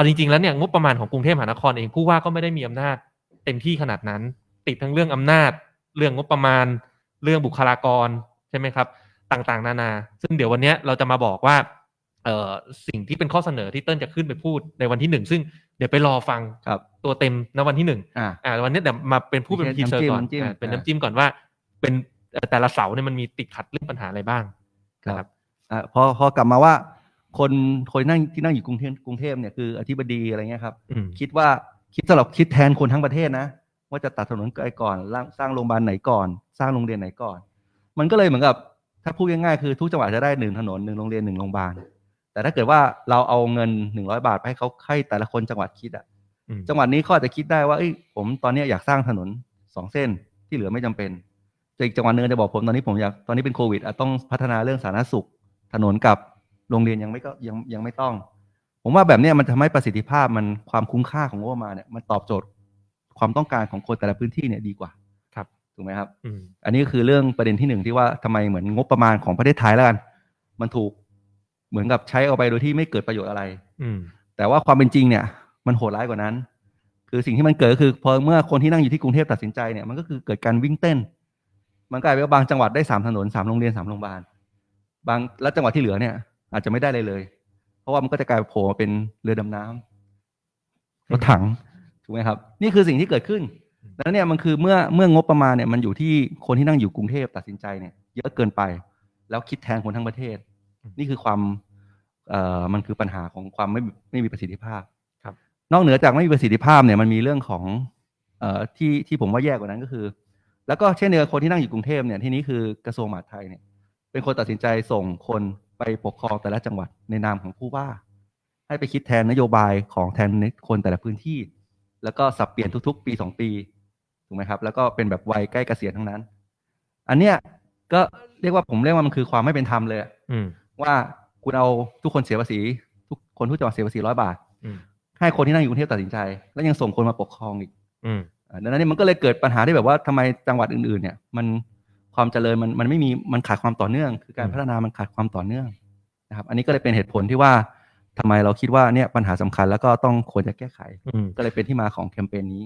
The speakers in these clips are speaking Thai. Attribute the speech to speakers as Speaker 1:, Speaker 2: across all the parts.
Speaker 1: เอาจริงๆแล้วเนี่ยงบประมาณของกรุงเทพมหานครเองผู้ว่าก็ไม่ได้มีอำนาจเต็มที่ขนาดนั้น ติดทั้งเรื่องอำนาจ เรื่องงบประมาณ เรื่องบุคลากรใช่ไหมครับ ต่างๆ นานา ซึ่งเดี๋ยววันเนี้ยเราจะมาบอกว่าเอ่อสิ่งที่เป็นข้อเสนอที่เติ้ลจะขึ้นไปพูดในวันที่หนึ่งซึ่งเดี๋ยวไปรอฟัง
Speaker 2: ครับ
Speaker 1: ตัวเต็มในวันที่หนึ่ง
Speaker 2: อ่า
Speaker 1: อ่าวันนี้เดี๋ยวมาเป็นผู้เป็น
Speaker 2: เป็น
Speaker 1: ทีเซอร์ก่อน
Speaker 2: น้ำจิ้ม
Speaker 1: อ่าเป็น
Speaker 2: อ่า
Speaker 1: น้ำจิ้มก่อนว่า เป็นเอ่อแต่ละเสาเนี่ยมันมีติดขัดเรื่องปัญหาอะไรบ้าง
Speaker 2: ครับ
Speaker 1: นะครับ
Speaker 2: อ่าพอพอกลับมาว่า คนคนนั่งที่นั่งอยู่กรุงเทพกรุงเทพเนี่ยคืออธิบดีอะไรเงี้ยครับ
Speaker 1: อืม
Speaker 2: คิดว่าคิดสำหรับคิดแทนคนทั้งประเทศนะ ว่าจะตัดถนนไกลก่อนร่างสร้างโรงพยาบาลไหนก่อน สร้างโรงเรียนไหนก่อน มันก็เลยเหมือนกับ ถ้าพูดง่ายๆคือทุกจังหวัดจะได้หนึ่งถนนหนึ่งโรงเรียนหนึ่งโรงพยาบาลแต่ถ้าเกิดว่าเราเอาเงินหนึ่งร้อยบาทไปให้เขาให้แต่ละคนจังหวัดคิดอะ
Speaker 1: อืม
Speaker 2: จังหวัดนี้เขาอาจจะคิดได้ว่าเอ้ยผมตอนเนี้ยอยากสร้างถนนสองเส้นที่เหลือไม่จำเป็นแต่อีกจังหวัดหนึงจะบอกผมตอนนี้ผมอยากตอนนี้เป็นโควิดอะต้องพัฒนาเรื่องสาธารณสุข ถนนกับ โรงเรียนยังไม่ก็ยังยังไม่ต้อง ผมว่าแบบเนี้ยมันทำให้ประสิทธิภาพมันความคุ้มค่าของงบประมาณเนี่ยมันตอบโจทย์ความต้องการของคนแต่ละพื้นที่เนี่ยดีกว่า
Speaker 1: ครับ
Speaker 2: ถูกไหมครับ
Speaker 1: อืม
Speaker 2: อันนี้ก็คือเรื่องประเด็นที่หนึ่งที่ว่าทำไมเหมือนงบประมาณของประเทศไทยแล้วกัน มันถูกเหมือนกับใช้เอาไปโดยที่ไม่เกิดประโยชน์อะไร
Speaker 1: อืม
Speaker 2: แต่ว่าความเป็นจริงเนี่ย มันโหดร้ายกว่านั้น คือสิ่งที่มันเกิดก็คือพอเมื่อคนที่นั่งอยู่ที่กรุงเทพตัดสินใจเนี่ยมันก็คือเกิดการวิ่งเต้น มันกลายเป็นว่าบางจังหวัดได้สามถนนสามโรงเรียนสามโรงพยาบาลบางแล้วจังหวัดที่เหลือเนี่ย อาจจะไม่ได้เลยเลย เพราะว่ามันก็จะกลายโผล่มาเป็นเรือดำน้ำรถถังถูกไหมครับ นี่คือสิ่งที่เกิดขึ้นแล้วเนี่ยมันคือเมื่อเมื่องบประมาณเนี่ยมันอยู่ที่คนที่นั่งอยู่กรุงเทพตัดสินใจเนี่ย เยอะเกินไป แล้วคิดแทนคนทั้งประเทศ นี่คือความเอ่อมันคือปัญหาของความไม่ไม่มีประสิทธิภาพ
Speaker 1: ครับ
Speaker 2: นอกเหนือจากไม่มีประสิทธิภาพเนี่ยมันมีเรื่องของเอ่อที่ที่ผมว่าแย่กว่านั้นก็คือ แล้วก็เช่นเดียวกับคนที่นั่งอยู่กรุงเทพเนี่ยที่นี้คือกระทรวงมหาดไทยเนี่ย เป็นคนตัดสินใจส่งคน ไปปกครองแต่ละจังหวัดในนามของผู้ว่า ให้ไปคิดแทนนโยบายของแทนคนแต่ละพื้นที่ แล้วก็สับเปลี่ยนทุก ๆ ปีสองปีถูกไหมครับ แล้วก็เป็นแบบวัยใกล้เกษียณทั้งนั้น อันเนี้ยก็เรียกว่าผมเรียกว่ามันคือความไม่เป็นธรรมเลยอะ
Speaker 1: อืม
Speaker 2: ว่าคุณเอาทุกคนเสียภาษี ทุกคนทุกจังหวัดเสียภาษีร้อยบาท
Speaker 1: อืม
Speaker 2: ให้คนที่นั่งอยู่กรุงเทพตัดสินใจ แล้วยังส่งคนมาปกครองอีก
Speaker 1: อืม
Speaker 2: อ่าดังนั้นเนยมันก็เลยเกิดปัญหาที่แบบว่าทำไมจังหวัดอื่นๆ เนี่ย มัน ความเจริญมันมันไม่มีมันขาดความต่อเนื่อง คือการ
Speaker 1: อืม
Speaker 2: พัฒนามันขาดความต่อเนื่องนะครับ อันนี้ก็เลยเป็นเหตุผลที่ว่าทำไมเราคิดว่าเนี่ยปัญหาสำคัญแล้วก็ต้องควรจะแก้ไข
Speaker 1: อืม
Speaker 2: ก็เลยเป็นที่มาของแคมเปญนี้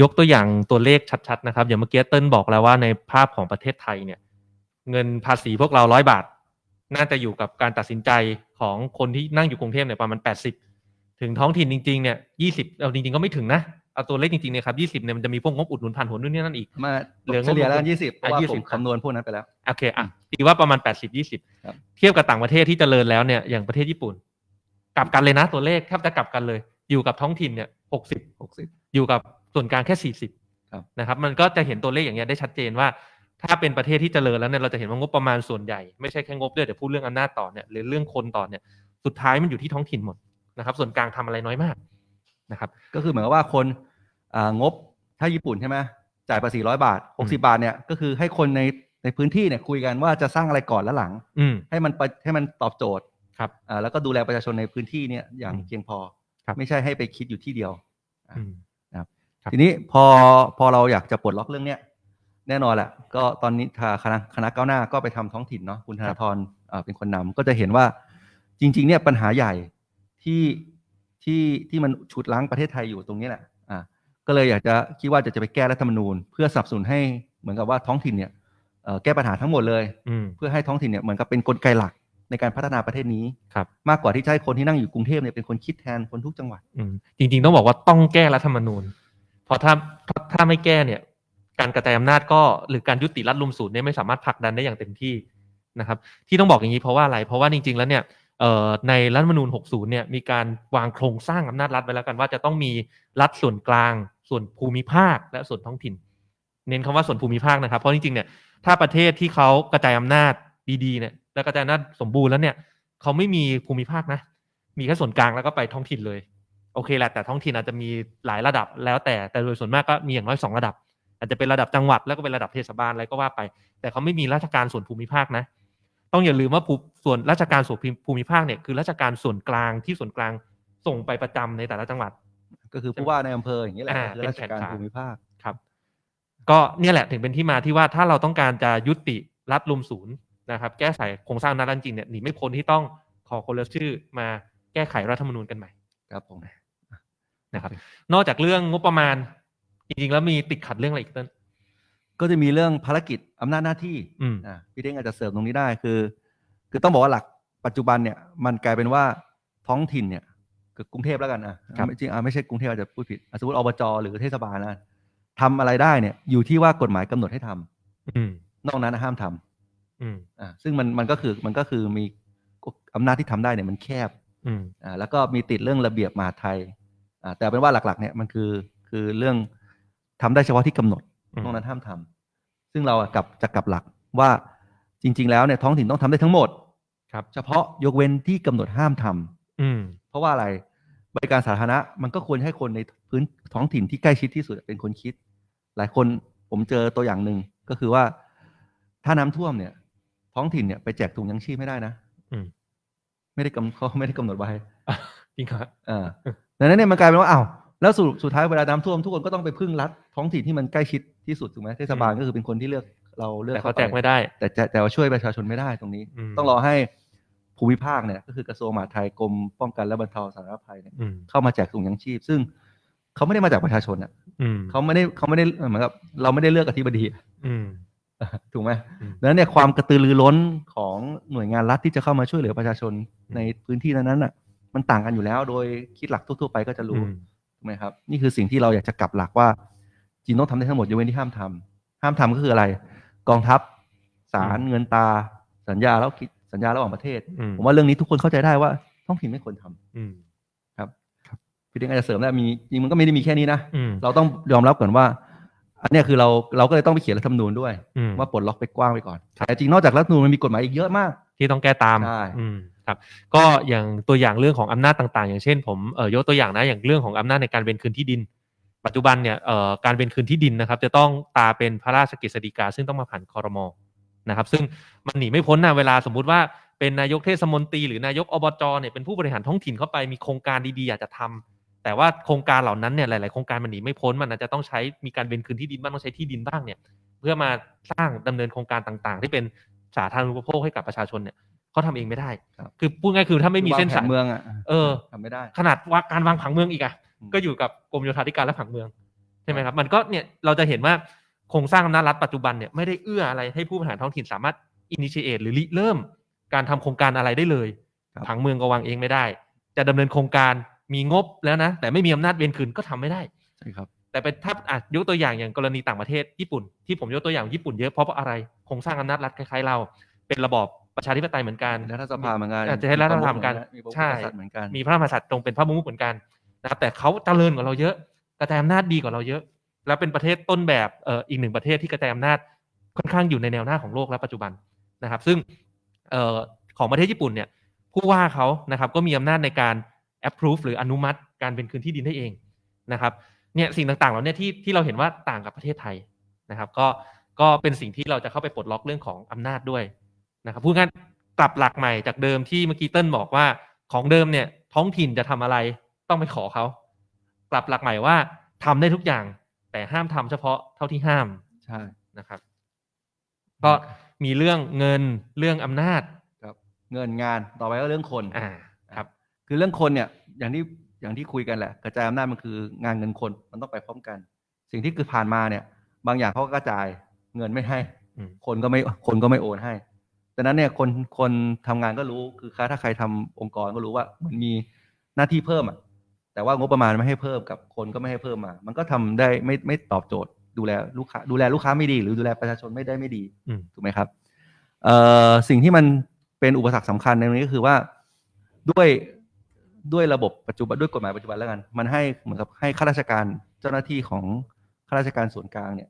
Speaker 1: ยกตัวอย่างตัวเลขชัดๆนะครับ อย่างเมื่อกี้เติ้ลบอกแล้วว่าในภาพของประเทศไทยเนี่ย เงินภาษีพวกเราร้อยบาท น่าจะอยู่กับการตัดสินใจของคนที่นั่งอยู่กรุงเทพเนี่ยประมาณแปดสิบถึงท้องถิ่นจริงๆเนี่ยยี่สิบเอาจริงๆก็ไม่ถึงนะ เอาตัวเลขจริงๆเนี่ยครับยี่สิบเนี่ยมันจะมีพวกงบอุดหนุนผ่านหัวนู่นนี่นั่นอีก
Speaker 2: มา
Speaker 1: เหลืองบ
Speaker 2: เฉลี่ยแล้วยี่สิบเพ
Speaker 1: อะ
Speaker 2: ราะว่า
Speaker 1: 20
Speaker 2: ผมคำนวณพวกนั้นไปแล้ว
Speaker 1: โอเคอะตีว่าประมาณแปดสิบยี่สิบ
Speaker 2: ครับ
Speaker 1: เทียบกับต่างประเทศที่เจริญแล้วเนี่ยอย่างประเทศญี่ปุ่น กลับกันเลยนะตัวเลขแทบจะกลับกันเลย อยู่กับท้องถิ่นเนี่ยหกสิบ
Speaker 2: หกสิบ
Speaker 1: อยู่กับส่วนกลางแค่สี่สิบ
Speaker 2: ครับ
Speaker 1: นะครับ มันก็จะเห็นตัวเลขอย่างเงี้ยได้ชัดเจนว่า ถ้าเป็นประเทศที่เจริญแล้วเนี่ยเราจะเห็นว่างบประมาณส่วนใหญ่ไม่ใช่แค่งบด้วยเดี๋ยวพูดเรื่องอำนาจต่อเนี่ยหรือเรื่องคนต่อเนี่ยสุดท้ายมันอยู่ที่ท้องถิ่นหมดนะครับส่วนกลางทำอะไรน้อยมาก นะครับ
Speaker 2: ก็คือเหมือนกับว่าคนอ่างบถ้าญี่ปุ่นใช่ไหมจ่ายภาษีร้อยบาทหกสิบาทเนี่ยก็คือให้คนในในพื้นที่เนี่ยคุยกันว่าจะสร้างอะไรก่อนและหลัง
Speaker 1: อืม
Speaker 2: ให้มันไปให้มันตอบโจทย์
Speaker 1: ครับ
Speaker 2: อ่าแล้วก็ดูแลประชาชนในพื้นที่เนี่ยอย่าง
Speaker 1: อืม
Speaker 2: เพียงพอ
Speaker 1: ครับ
Speaker 2: ไม่ใช่ให้ไปคิดอยู่ที่เดียว
Speaker 1: อืมครับ
Speaker 2: ทีนี้พอพอเราอยากจะปลดล็อกเรื่องเนี้ยแน่นอนแหละก็ตอนนี้ทางคณะคณะก้าวหน้าก็ไปทำท้องถิ่นเนาะคุณธนาธรอ่าเป็นคนนำก็จะเห็นว่าจริง ๆ เนี่ยปัญหาใหญ่ที่ ที่ที่มันฉุดล้างประเทศไทยอยู่ตรงนี้แหละอ่าก็เลยอยากจะคิดว่าจะจะไปแก้รัฐธรรมนูญ เพื่อสนับสนุนให้เหมือนกับว่าท้องถิ่นเนี่ยเอ่อแก้ปัญหาทั้งหมดเลย
Speaker 1: อืม
Speaker 2: เพื่อให้ท้องถิ่นเนี่ยเหมือนกับเป็นกลไกหลักในการพัฒนาประเทศนี้
Speaker 1: ครับ
Speaker 2: มากกว่าที่จะให้คนที่นั่งอยู่กรุงเทพเนี่ยเป็นคนคิดแทนคนทุกจังหวัด
Speaker 1: อืมจริง ๆ ต้องบอกว่าต้องแก้รัฐธรรมนูญ เพราะถ้าถ้าถ้าไม่แก้เนี่ย การกระจายอำนาจก็หรือการยุติรัฐลุมศูนย์เนี่ยไม่สามารถผลักดันได้อย่างเต็มที่นะครับ ที่ต้องบอกอย่างนี้เพราะว่าอะไร เพราะว่าจริง ๆ แล้วเนี่ยเอ่อ ในรัฐมนูญ 60 เนี่ยมีการวางโครงสร้างอำนาจรัฐไว้แล้วกันว่าจะต้องมีรัฐส่วนกลาง ส่วนภูมิภาค และส่วนท้องถิ่น เน้นคำว่าส่วนภูมิภาคนะครับ เพราะจริงๆ เนี่ยถ้าประเทศที่เขากระจายอำนาจดีๆ เนี่ยและกระจายอำนาจสมบูรณ์แล้วเนี่ยเขาไม่มีภูมิภาคนะ มีแค่ส่วนกลางแล้วก็ไปท้องถิ่นเลย โอเคแหละแต่ท้องถิ่นอาจจะมีหลายระดับแล้วแต่แต่โดยส่วนมากก็มีอย่างน้อยสองระดับ อาจจะเป็นระดับจังหวัดแล้วก็เป็นระดับเทศบาลอะไรก็ว่าไป แต่เขาไม่มีราชการส่วนภูมิภาคนะ ต้องอย่าลืมว่าภูส่วนราชการส่วนภูมิภาคเนี่ยคือราชการส่วนกลางที่ส่วนกลางส่งไปประจำในแต่ละจังหวัด
Speaker 2: ก็คือผู้ว่าในอำเภออย่างนี้แหละ
Speaker 1: อ่า
Speaker 2: คือราชการ
Speaker 1: เป็นแขนขา
Speaker 2: ภูมิภาค
Speaker 1: ครับ ก็เนี่ยแหละถึงเป็นที่มาที่ว่าถ้าเราต้องการจะยุติรัฐลุมศูนย์นะครับ แก้ไขโครงสร้างอำนาจรัฐจริงเนี่ยหนีไม่พ้นที่ต้องขอคนละชื่อมาแก้ไขรัฐธรรมนูญกันใหม่
Speaker 2: ครับผม
Speaker 1: นะครับ นอกจากเรื่องงบประมาณ จริงๆแล้วมีติดขัดเรื่องอะไรอีกเต้น
Speaker 2: ก็จะมีเรื่องภารกิจอำนาจหน้าที่
Speaker 1: อืม
Speaker 2: อ่าพี่เด้งอาจจะเสริมตรงนี้ได้คือ คือต้องบอกว่าหลักปัจจุบันเนี่ยมันกลายเป็นว่าท้องถิ่นเนี่ยคือกรุงเทพแล้วกันอะ
Speaker 1: ครับ
Speaker 2: ไม่จริงอะไม่ใช่กรุงเทพอาจจะพูดผิดอะสมมติอบจหรือเทศบาลนะทำอะไรได้เนี่ยอยู่ที่ว่ากฎหมายกำหนดให้ทำ
Speaker 1: อืม
Speaker 2: นอกนั้นนะห้ามทำ
Speaker 1: อืม
Speaker 2: อ่าซึ่งมันมันก็คือมันก็คือมีอำนาจที่ทำได้เนี่ยมันแคบ
Speaker 1: อืม
Speaker 2: อ่าแล้วก็มีติดเรื่องระเบียบมหาดไทยอ่าแต่เป็นว่าหลักๆเนี่ยมันคือคือเรื่องทำได้เฉพาะที่กำหนด
Speaker 1: อืม
Speaker 2: นอกนั้นห้ามทำซึ่งเราอะกลับจะกลับหลักว่าจริง ๆ แล้วเนี่ยท้องถิ่นต้องทำได้ทั้งหมด
Speaker 1: ครับ
Speaker 2: เฉพาะยกเว้นที่กำหนดห้ามทำ
Speaker 1: อืม
Speaker 2: เพราะว่าอะไรบริการสาธารณะมันก็ควรให้คนในพื้นท้องถิ่นที่ใกล้ชิดที่สุดเป็นคนคิด หลายคนผมเจอตัวอย่างหนึ่งก็คือว่า ถ้าน้ำท่วมเนี่ย ท้องถิ่นเนี่ยไปแจกถุงยังชีพไม่ได้นะ
Speaker 1: อืม
Speaker 2: ไม่ได้กำเขาไม่ได้กำหนดไว้
Speaker 1: อะจริงครับ
Speaker 2: เออดังนั้นเนี่ยมันกลายเป็นว่าอ้าว แล้วสุดสุดท้ายเวลาน้ำท่วมทุกคนก็ต้องไปพึ่งรัฐท้องถิ่นที่มันใกล้ชิดที่สุดถูกไหมเทศบาล
Speaker 1: อืม
Speaker 2: ก็คือเป็นคนที่เลือกเราเลือก
Speaker 1: แต่เขา
Speaker 2: ไป
Speaker 1: แจกไม่ได้
Speaker 2: แต่จะแต่ว่าช่วยประชาชนไม่ได้ตรงนี้
Speaker 1: ม
Speaker 2: ต้องรอให้ภูมิภาคเนี่ยก็คือกระทรวงมหาดไทยกรมป้องกันและบรรเทาสาธารณภัยเนี่ย
Speaker 1: อืม
Speaker 2: เข้ามาแจกถุงยังชีพ ซึ่งเขาไม่ได้มาจากประชาชนอะ
Speaker 1: อืม
Speaker 2: เขาไม่ได้เขาไม่ได้เหมือนกับเราไม่ได้เลือกอธิบดีอะ
Speaker 1: อืม
Speaker 2: ถูกไหม
Speaker 1: อืม
Speaker 2: ดังนั้นเนี่ยความกระตือรือร้นของหน่วยงานรัฐที่จะเข้ามาช่วยเหลือประชาชน
Speaker 1: อืม
Speaker 2: ในพื้นที่นั้นๆน่ะ มันต่างกันอยู่แล้ว โดยคิดหลักทั่วๆไปก็จะรู้
Speaker 1: อืม
Speaker 2: ถูกไหมครับนี่คือสิ่งที่เราอยากจะกลับหลักว่าจีนต้องทำได้ทั้งหมดยกเว้นที่ห้ามทำห้ามทำก็คืออะไร กองทัพศาลเงินตา สัญญาแล้วคิดสัญญาระหว่างประเทศ
Speaker 1: อืม
Speaker 2: ผมว่าเรื่องนี้ทุกคนเข้าใจได้ว่าท้องถิ่นไม่ควรทำ
Speaker 1: อืม
Speaker 2: พี่เด้งอาจจะเสริมได้มีจริงมันก็ไม่ได้มีแค่นี้นะ
Speaker 1: อืม
Speaker 2: เราต้องยอมรับก่อนว่า อันเนี้ยคือเราเราก็เลยต้องไปเขียนรัฐธรรมนูญด้วย
Speaker 1: อืม
Speaker 2: ว่าปลดล็อกไปกว้างไปก่อนแต่จริงนอกจากรัฐธรรมนูญมันมีกฎหมายอีกเยอะมาก
Speaker 1: ที่ต้องแก้ตาม
Speaker 2: ใช่
Speaker 1: อืมครับ ก็อย่างตัวอย่างเรื่องของอำนาจต่าง ๆ อย่างเช่น ผมเอ่อยกตัวอย่างนะอย่างเรื่องของอำนาจในการเวนคืนที่ดิน ปัจจุบันเนี่ยเอ่อการเวนคืนที่ดินนะครับ จะต้องตาเป็นพระราชกฤษฎีกา ซึ่งต้องมาผ่านคอรมอนะครับ ซึ่งมันหนีไม่พ้นนะเวลาสมมุติว่าเป็นนายกเทศมนตรีหรือนายกอบจเนี่ยเป็นผู้บริหารท้องถิ่นเข้าไปมีโครงการดีๆอยากจะทำแต่ว่าโครงการเหล่านั้นเนี่ยหลาย ๆ โครงการมันหนีไม่พ้นมันอาจจะต้องใช้มีการเวนคืนที่ดินบ้างต้องใช้ที่ดินบ้างเนี่ย เพื่อมาสร้างดำเนินโครงการต่าง ๆ ที่เป็น สาธารณูปโภคให้กับประชาชนเนี่ยเขาทำเองไม่ได้
Speaker 2: ครับ
Speaker 1: คือพูดง่ายคือถ้าไม่มีเส้น
Speaker 2: วงแผ
Speaker 1: สาย
Speaker 2: เมืองอะ
Speaker 1: เออ
Speaker 2: ทำไม่ได้
Speaker 1: ขนาดว่าการวางผังเมืองอีกอะ
Speaker 2: อืม
Speaker 1: ก็อยู่กับกรมโยธาธิการและผังเมืองใช่ไหมครับ มันก็เนี่ยเราจะเห็นว่าโครงสร้างอำนาจรัฐปัจจุบันเนี่ยไม่ได้เอื้ออะไรให้ผู้บริหารท้องถิ่นสามารถอินิเชตหรือริเริ่ม การทำโครงการอะไรได้เลย
Speaker 2: ครับ
Speaker 1: ผังเมืองก็วางเองไม่ได้ จะดำเนินโครงการมีงบแล้วนะ แต่ไม่มีอำนาจเวียนคืนก็ทำไม่ได้
Speaker 2: ใช่ครับ
Speaker 1: แต่เป็นถ้าอะยกตัวอย่างอย่างกรณีต่างประเทศญี่ปุ่น ที่ผมยกตัวอย่างญี่ปุ่นเยอะเพราะอะไรโครงสร้างอำนาจรัฐคล้ายๆเรา เป็นระบอบประชาธิปไตยเหมือนกัน
Speaker 2: รัฐสภาเหมือนกัน
Speaker 1: อาจจะให้รัฐสภาเหมือนกัน
Speaker 2: มีพระมหากษัตริย์
Speaker 1: ใช่
Speaker 2: เหมือนกัน
Speaker 1: มีพระมหากษัตริย์ตรงเป็นพระมุขเหมือนกันนะครับแต่เขาเจริญกว่าเราเยอะ กระจายอำนาจดีกว่าเราเยอะ แล้วเป็นประเทศต้นแบบเอ่ออีกหนึ่งประเทศที่กระจายอำนาจค่อนข้างอยู่ในแนวหน้าของโลกและปัจจุบันนะครับ ซึ่งเอ่อของประเทศญี่ปุ่นเนี่ยผู้ว่าเขานะครับก็มีอำนาจในการ approve หรืออนุมัติการเป็นคืนที่ดินได้เองนะครับ เนี่ยสิ่งต่างๆเหล่าเนี้ที่ที่เราเห็นว่าต่างกับประเทศไทยนะครับ ก็ก็เป็นสิ่งที่เราจะเข้าไปปลดล็อกเรื่องของอำนาจด้วยนะครับพูดง่ายกลับหลักใหม่จากเดิมที่เมื่อกี้เติ้ลบอกว่าของเดิมเนี่ย ท้องถิ่นจะทำอะไรต้องไปขอเขากลับหลักใหม่ว่าทำได้ทุกอย่าง แต่ห้ามทำเฉพาะเท่าที่ห้าม
Speaker 2: ใช่
Speaker 1: นะครับ ก็มีเรื่องเงินเรื่องอำนาจ
Speaker 2: ครับ เงินงานต่อไปก็เรื่องคน
Speaker 1: อ่าครับ
Speaker 2: คือเรื่องคนเนี่ย อย่างที่ อย่างที่คุยกันแหละ กระจายอำนาจมันคืองานเงินคนมันต้องไปพร้อมกัน สิ่งที่คือผ่านมาเนี่ย บางอย่างเขาก็กระจายเงินไม่ให้
Speaker 1: อืม
Speaker 2: คนก็ไม่คนก็ไม่โอนให้ดังนั้นเนี่ยคนคนทำงานก็รู้คือถ้าใครทำองค์กรก็รู้ว่ามันมีหน้าที่เพิ่มอะแต่ว่างบประมาณไม่ให้เพิ่มกับคนก็ไม่ให้เพิ่มมา มันก็ทำได้ไม่ไม่ตอบโจทย์ ดูแลลูกค้าดูแลลูกค้าไม่ดี หรือดูแลประชาชนไม่ได้ไม่ดี
Speaker 1: อืม
Speaker 2: ถูกไหมครับเอ่อสิ่งที่มันเป็นอุปสรรคสำคัญในตรงนี้ก็คือว่าด้วย ด้วยระบบปัจจุบันด้วยกฎหมายปัจจุบันแล้วกัน มันให้เหมือนกับให้ข้าราชการเจ้าหน้าที่ของข้าราชการส่วนกลางเนี่ย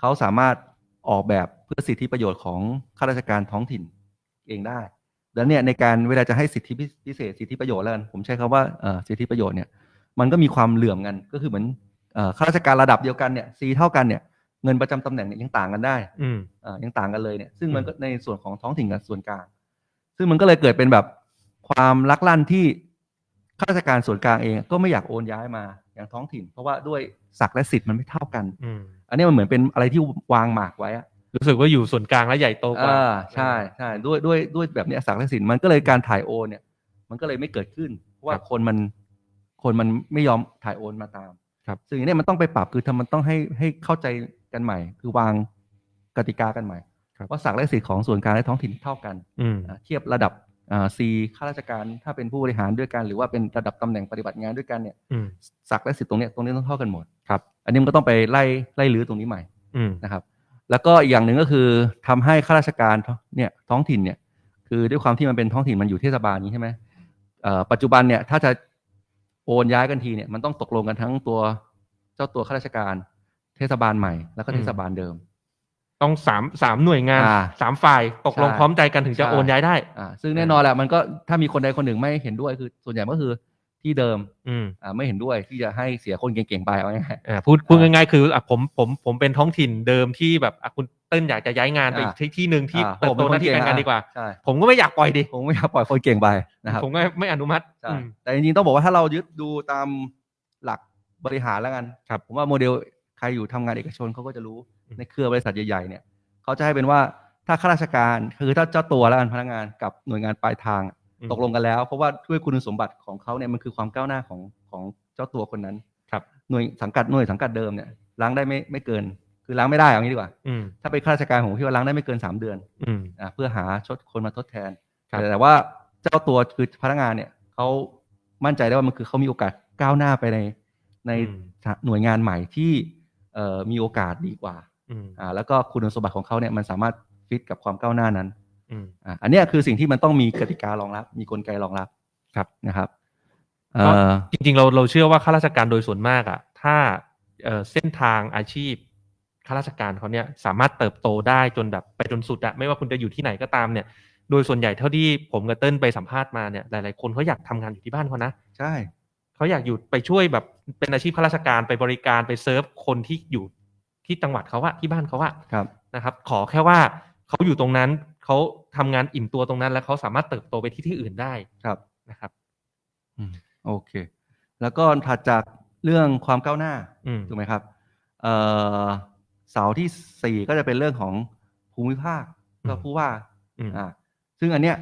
Speaker 2: เขาสามารถออกแบบเพื่อสิทธิประโยชน์ของข้าราชการท้องถิ่นเองได้แล้วเนี่ยในการเวลาจะให้สิทธิพิเศษสิทธิประโยชน์แล้วกันผมใช้คำว่าเอ่อสิทธิประโยชน์เนี่ยมันก็มีความเหลื่อมกันก็คือเหมือนเอ่อข้าราชการระดับเดียวกันเนี่ยซีเท่ากันเนี่ยเงินประจำตำแหน่งเนี่ยยังต่างกันได้
Speaker 1: อืม
Speaker 2: อ่ายังต่างกันเลยเนี่ยซึ่งมัน
Speaker 1: อืม
Speaker 2: ก็ในส่วนของท้องถิ่นกับส่วนกลาง ซึ่งมันก็เลยเกิดเป็นแบบความลักลั่นที่ ข้าราชการส่วนกลางเองก็ไม่อยากโอนย้ายมาอย่างท้องถิ่น เพราะว่าด้วยศักดิ์และสิทธิ์มันไม่เท่ากัน
Speaker 1: อืม
Speaker 2: อันนี้มันเหมือนเป็นอะไรที่วางหมากไว้อะ
Speaker 1: รู้สึกว่าอยู่ส่วนกลางและใหญ่โตกว่า
Speaker 2: อ่าใช่ใช่ด้วยด้วยด้วยแบบเนี้ยศักดิ์และสิทธิ์มันก็เลยการถ่ายโอนเนี่ย มันก็เลยไม่เกิดขึ้นเพราะว่า
Speaker 1: ครับ
Speaker 2: คนมันคนมันไม่ยอมถ่ายโอนมาตาม
Speaker 1: ครับ
Speaker 2: ซึ่งอันเนี้ยมันต้องไปปรับคือทำมันต้องให้ให้เข้าใจกันใหม่ คือวางกติกากันใหม่
Speaker 1: ครับ
Speaker 2: ว่าศักดิ์และสิทธิ์ของส่วนกลางและท้องถิ่นเท่ากัน
Speaker 1: อืม
Speaker 2: อ่าเทียบระดับ อ่า C ข้าราชการถ้าเป็นผู้บริหารด้วยกัน หรือว่าเป็นระดับตำแหน่งปฏิบัติงานด้วยกันเนี่ย
Speaker 1: อืม
Speaker 2: ศักดิ์และสิทธิ์ตรงเนี้ยตรงนี้ต้องเท่ากันหมด
Speaker 1: ครับ
Speaker 2: อันนี้มันก็ต้องไปไล่ไล่รื้อตรงนี้ใหม่
Speaker 1: อืม
Speaker 2: นะครับ แล้วก็อีกอย่างหนึ่งก็คือทำให้ข้าราชการเนี่ยท้องถิ่นเนี่ย คือด้วยความที่มันเป็นท้องถิ่นมันอยู่เทศบาลนี้ใช่ไหมเอ่อปัจจุบันเนี่ยถ้าจะโอนย้ายกันทีเนี่ยมันต้องตกลงกันทั้งตัวเจ้าตัวข้าราชการ เทศบาลใหม่แล้วก็เทศบาลเดิม
Speaker 1: ต้องสามสามหน่วยงาน
Speaker 2: อ่า
Speaker 1: สามฝ่ายตกลง
Speaker 2: ใช่
Speaker 1: พร้อมใจกันถึงจะ
Speaker 2: ใช่
Speaker 1: โอนย้ายได้
Speaker 2: อ่าซึ่งแน่นอนแหละมันก็ถ้ามีคนใดคนหนึ่งไม่เห็นด้วยคือ ส่วนใหญ่ก็คือที่เดิม
Speaker 1: อืม
Speaker 2: อ่าไม่เห็นด้วยที่จะให้เสียคนเก่งๆไปเอาง่าย
Speaker 1: อ่าพูดพูดง่ายๆคืออะผมผมผมเป็นท้องถิ่นเดิมที่แบบอะคุณเติ้ลอยากจะย้ายงานไป
Speaker 2: อ่า
Speaker 1: ที่ที่หนึ่งที่
Speaker 2: อ่า
Speaker 1: เติบโตหน้าที่การงานดีกว่า
Speaker 2: ใช่
Speaker 1: ผมก็ไม่อยากปล่อยดิ
Speaker 2: ผมไม่อยากปล่อยคนเก่งไปนะครับ
Speaker 1: ผมก็ไม่อนุมัติ
Speaker 2: ใช่
Speaker 1: อืม
Speaker 2: แต่จริงๆต้องบอกว่าถ้าเรายึดดูตามหลักบริหารแล้วกัน
Speaker 1: ครับ
Speaker 2: ผมว่าโมเดลใค รอยู่ทำงานเอกชนเขาก็จะรู้
Speaker 1: อืม
Speaker 2: ในเครือบริษัทใหญ่ๆเนี่ยเขาจะให้เป็นว่าถ้าข้าราชการคือถ้าเจ้าตัวแล้วกันพนักงานกับหน่วยงานปลายทาง
Speaker 1: อืม
Speaker 2: ตกลงกันแล้ว เพราะว่าด้วยคุณสมบัติของเขาเนี่ยมันคือความก้าวหน้าของของเจ้าตัวคนนั้น
Speaker 1: ครับ
Speaker 2: หน่วยสังกัดหน่วยสังกัดเดิมเนี่ยล้างได้ไม่ไม่เกิน คือล้างไม่ได้เอางี้ดีกว่า
Speaker 1: อืม
Speaker 2: ถ้าเป็นข้าราชการผมคิดว่าล้างได้ไม่เกินสามเดือน
Speaker 1: อืม
Speaker 2: อ่าเพื่อหาชดคนมาทดแทน
Speaker 1: ครับ
Speaker 2: แต่แต่ว่าเจ้าตัวคือพนักงานเนี่ยเขามั่นใจได้ว่ามันคือเขามีโอกาสก้าวหน้าไปในใน
Speaker 1: อืม
Speaker 2: หน่วยงานใหม่ที่เอ่อ มีโอกาสดีกว่า
Speaker 1: อืม
Speaker 2: อ่า แล้วก็คุณสมบัติของเขาเนี่ยมันสามารถฟิตกับความก้าวหน้านั้น
Speaker 1: อืม
Speaker 2: อ่าอันเนี้ยคือสิ่งที่มันต้องมีกติการองรับ มีกลไกรองรับ
Speaker 1: ครับ
Speaker 2: นะครับเอ่
Speaker 1: ก็
Speaker 2: อ
Speaker 1: จริงๆเราเราเชื่อว่าข้าราชการโดยส่วนมากอะ ถ้าเอ่อเส้นทางอาชีพข้าราชการเขาเนี่ยสามารถเติบโตได้จนแบบไปจนสุดอะไม่ว่าคุณจะอยู่ที่ไหนก็ตามเนี่ยโดยส่วนใหญ่เท่าที่ผมกับเติ้ลไปสัมภาษณ์มาเนี่ยหลายๆคนเขาอยากทำงานอยู่ที่บ้านเขานะ
Speaker 2: ใช่
Speaker 1: เขาอยากอยู่ไปช่วยแบบเป็นอาชีพข้าราชการไปบริการไปเซิร์ฟคนที่อยู่ที่จังหวัดเขาอะที่บ้านเขาอะ
Speaker 2: ครับ
Speaker 1: นะครับ ขอแค่ว่าเขาอยู่ตรงนั้นเขาทำงานอิ่มตัวตรงนั้น แล้วเขาสามารถเติบโตไปที่ที่อื่นได้
Speaker 2: ครับ
Speaker 1: นะครับ
Speaker 2: อืมโอเค แล้วก็ถัดจากเรื่องความก้าวหน้า
Speaker 1: อืม
Speaker 2: ถูกไหมครับเอ่อเสาที่สี่ก็จะเป็นเรื่องของภูมิภาค
Speaker 1: อืม
Speaker 2: ก็ผู้ว่า
Speaker 1: อืม
Speaker 2: อ่าซึ่งอันเนี้ย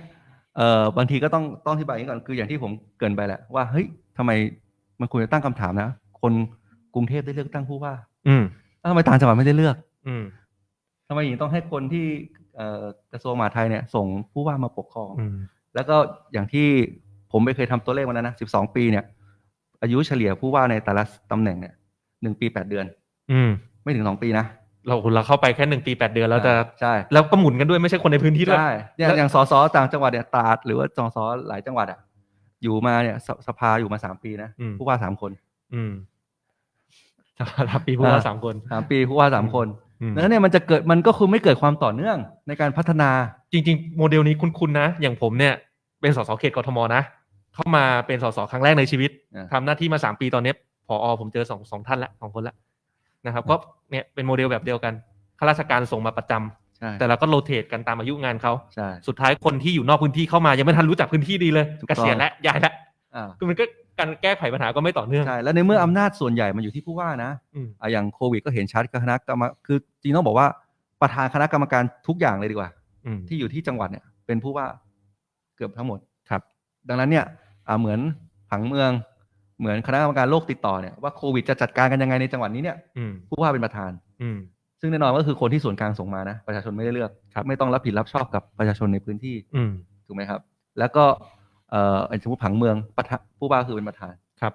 Speaker 2: เอ่อบางทีก็ต้องต้องอธิบายอย่างนี้ก่อนคืออย่างที่ผมเกรินไปแหละว่าเฮ้ยทำไมมันควรจะตั้งคำถามนะคนกรุงเทพได้เลือกตั้งผู้ว่า
Speaker 1: อืม
Speaker 2: แล้วทำไมต่างจังหวัดไม่ได้เลือก
Speaker 1: อืม
Speaker 2: ทำไมถึงต้องให้คนที่เอ่อกระทรวงมหาดไทยเนี่ย ส่งผู้ว่ามาปกครอง
Speaker 1: อืม
Speaker 2: แล้วก็อย่างที่ผมไปเคยทำตัวเลขมาแล้วนะสิบสองปีเนี่ย อายุเฉลี่ยผู้ว่าในแต่ละตำแหน่งเนี่ยหนึ่งปีแปดเดือน
Speaker 1: อืม
Speaker 2: ไม่ถึงสองปีนะ
Speaker 1: เราเราเข้าไปแค่หนึ่งปีแปดเดือนแล้วจะ
Speaker 2: อ่าใช่
Speaker 1: แล้วก็หมุนกันด้วยไม่ใช่คนในพื้นที่ด้วย
Speaker 2: ใช่อย่าง
Speaker 1: แล้ว
Speaker 2: อย่างสสต่างจังหวัดเนี่ยตราดหรือว่าสสหลายจังหวัดอะอยู่มาเนี่ยสสภาอยู่มาสามปีนะ
Speaker 1: อืม
Speaker 2: ผู้ว่าสามคน
Speaker 1: อืมสภาพปีผู้ว่า
Speaker 2: อ่า
Speaker 1: สามคน
Speaker 2: สามปีผู้ว่าสามคน
Speaker 1: อืม
Speaker 2: ดังนั้นเนี่ยมันจะเกิดมันก็คือไม่เกิดความต่อเนื่องในการพัฒนา
Speaker 1: จริง ๆ โมเดลนี้คุ้นๆนะ อย่างผมเนี่ย เป็นสสเขตกทมนะ เข้ามาเป็นสสครั้งแรกในชีวิต
Speaker 2: อ่า
Speaker 1: ทำหน้าที่มาสามปีตอนนี้พอผมเจอสองสองท่านละสองคนละ นะครับก็เนี่ยเป็นโมเดลแบบเดียวกันข้าราชการส่งมาประจำ
Speaker 2: ใช่
Speaker 1: แต่เราก็โรเตทกันตามอายุงานเขา
Speaker 2: ใช่
Speaker 1: สุดท้ายคนที่อยู่นอกพื้นที่เข้ามายังไม่ทันรู้จักพื้นที่ดีเลย
Speaker 2: ถูก
Speaker 1: เก
Speaker 2: ต้อง
Speaker 1: ษียณแล้วย้ายแล้ว
Speaker 2: อ่า
Speaker 1: คือมันก็การแก้ไขปัญหาก็ไม่ต่อเนื่อง
Speaker 2: ใช่แล้วในเมื่ออำนาจส่วนใหญ่มันอยู่ที่ผู้ว่านะ
Speaker 1: อืม
Speaker 2: อะอย่างโควิดก็เห็นชัดกับคณะกรรมคือจริงต้องบอกว่าประธานคณะกรรมการทุกอย่างเลยดีกว่า
Speaker 1: อืม
Speaker 2: ที่อยู่ที่จังหวัดเนี่ยเป็นผู้ว่าเกือบทั้งหมด
Speaker 1: ครับ
Speaker 2: ดังนั้นเนี่ยอ่าเหมือนผังเมือง เหมือนคณะกรรมการโรคติดต่อเนี่ยว่าโควิดจะจัดการกันยังไงในจังหวัดนี้เนี่ย
Speaker 1: อืม
Speaker 2: ผู้ว่าเป็นประธาน
Speaker 1: อืม
Speaker 2: ซึ่งแน่นอนก็คือคนที่ส่วนกลางส่งมานะ ประชาชนไม่ได้เลือกครับไม่ต้องรับผิดรับชอบกับประชาชนในพื้นที่
Speaker 1: อืม
Speaker 2: ถูกไหมครับ แล้วก็เอ่อสมมติผังเมืองประธานผู้ว่าคือเป็นประธาน
Speaker 1: ครับ